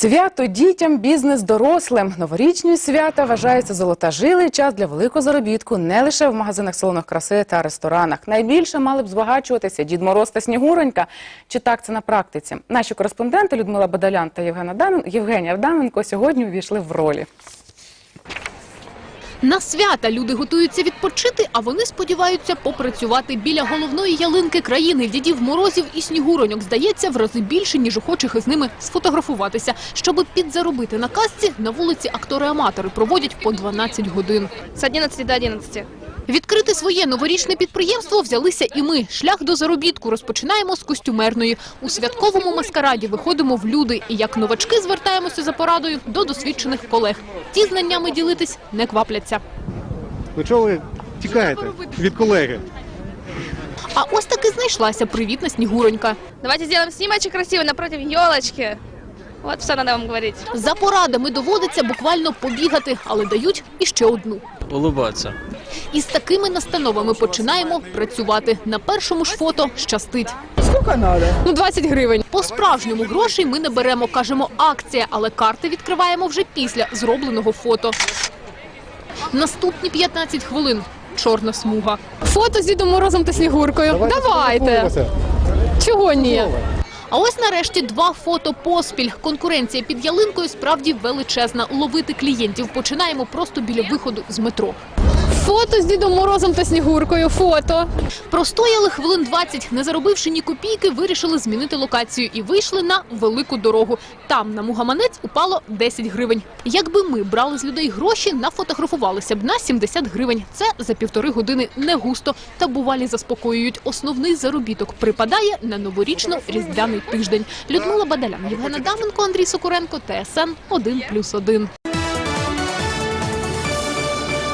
Свято дітям, бізнес дорослим. Новорічні свята вважаються золотожилий час для великого заробітку не лише в магазинах салонах краси та ресторанах. Найбільше мали б збагачуватися Дід Мороз та Снігуронька. Чи так це на практиці? Наші кореспонденти Людмила Бадалян та Євгена Дамен... Євгенія Вдаменко сьогодні увійшли в ролі. На свята люди готуються відпочити, а вони сподіваються попрацювати біля головної ялинки країни. Дідів морозів і снігуроньок здається в рази більше, ніж охочих із ними сфотографуватися. Щоби підзаробити на касці, на вулиці актори-аматори проводять по 12 годин. З 11 до 11. Відкрити своє новорічне підприємство взялися і ми. Шлях до заробітку розпочинаємо з костюмерної. У святковому маскараді виходимо в люди і як новачки звертаємося за порадою до досвідчених колег. Ті знаннями ділитись не квапляться. Ну чого ви тікаєте від колеги? А ось таки знайшлася привітна снігуронька. Давайте сделаем снимочек красивый напротив елочки. Вот что надо вам говорить. За порадами доводиться буквально побігати, але дають іще одну. улыбаться. І з такими настановами починаємо працювати. На першому ж фото щастить. Ну, 20 гривень. По-справжньому грошей ми не беремо, кажемо акція, але карти відкриваємо вже після зробленого фото. Наступні 15 хвилин. Чорна смуга. Фото з Дідом Морозом та Снігуркою. Давайте. сфотографуємося. Чого ні? А ось нарешті два фото поспіль. Конкуренція під ялинкою справді величезна. Ловити клієнтів починаємо просто біля виходу з метро. Фото з Дідом Морозом та Снігуркою. Фото. Простояли хвилин 20, не заробивши ні копійки, вирішили змінити локацію і вийшли на велику дорогу. Там на мугаманець упало 10 гривень. Якби ми брали з людей гроші, нафотографувалися б на 70 гривень. Це за півтори години не густо. Та бувалі заспокоюють. Основний заробіток припадає на новорічно-різдвяний тиждень. Людмила Бадалян, Євгена Даменко, Андрій Сокуренко, ТСН 1+,1.